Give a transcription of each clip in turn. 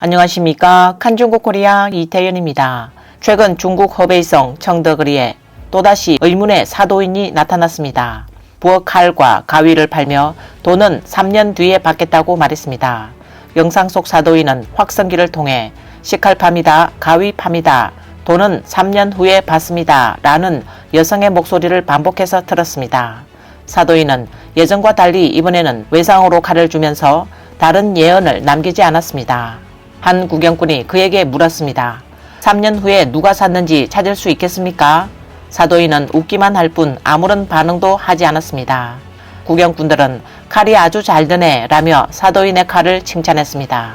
안녕하십니까. 칸중국 코리아 이태연입니다. 최근 중국 허베이성 청더거리에 또다시 의문의 사도인이 나타났습니다. 부엌 칼과 가위를 팔며 돈은 3년 뒤에 받겠다고 말했습니다. 영상 속 사도인은 확성기를 통해 시칼팝니다. 가위팝니다. 돈은 3년 후에 받습니다. 라는 여성의 목소리를 반복해서 들었습니다. 사도인은 예전과 달리 이번에는 외상으로 칼을 주면서 다른 예언을 남기지 않았습니다. 한 구경꾼이 그에게 물었습니다. 3년 후에 누가 샀는지 찾을 수 있겠습니까? 사도인은 웃기만 할 뿐 아무런 반응도 하지 않았습니다. 구경꾼들은 칼이 아주 잘 드네 라며 사도인의 칼을 칭찬했습니다.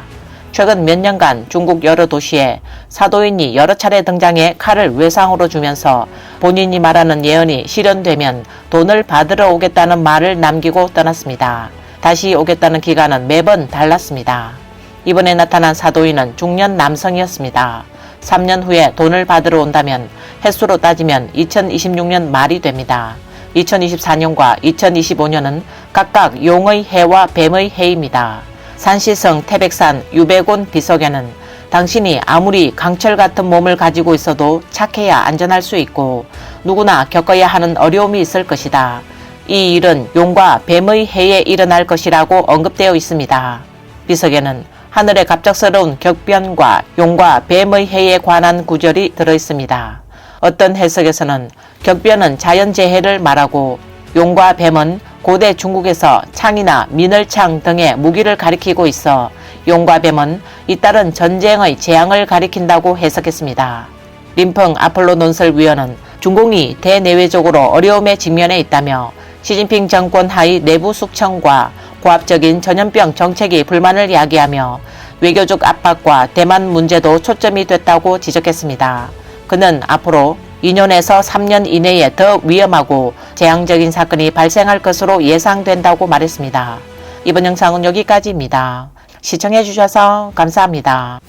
최근 몇 년간 중국 여러 도시에 사도인이 여러 차례 등장해 칼을 외상으로 주면서 본인이 말하는 예언이 실현되면 돈을 받으러 오겠다는 말을 남기고 떠났습니다. 다시 오겠다는 기간은 매번 달랐습니다. 이번에 나타난 사도인은 중년 남성이었습니다. 3년 후에 돈을 받으러 온다면 횟수로 따지면 2026년 말이 됩니다. 2024년과 2025년은 각각 용의 해와 뱀의 해입니다. 산시성 태백산 유백온 비석에는 당신이 아무리 강철 같은 몸을 가지고 있어도 착해야 안전할 수 있고 누구나 겪어야 하는 어려움이 있을 것이다. 이 일은 용과 뱀의 해에 일어날 것이라고 언급되어 있습니다. 비석에는 하늘의 갑작스러운 격변과 용과 뱀의 해에 관한 구절이 들어 있습니다. 어떤 해석에서는 격변은 자연재해를 말하고 용과 뱀은 고대 중국에서 창이나 민을창 등의 무기를 가리키고 있어 용과 뱀은 잇따른 전쟁의 재앙을 가리킨다고 해석했습니다. 림펑 아폴로 논설위원은 중공이 대내외적으로 어려움에 직면해 있다며 시진핑 정권 하의 내부 숙청과 고압적인 전염병 정책이 불만을 야기하며 외교적 압박과 대만 문제도 초점이 됐다고 지적했습니다. 그는 앞으로 2년에서 3년 이내에 더 위험하고 재앙적인 사건이 발생할 것으로 예상된다고 말했습니다. 이번 영상은 여기까지입니다. 시청해주셔서 감사합니다.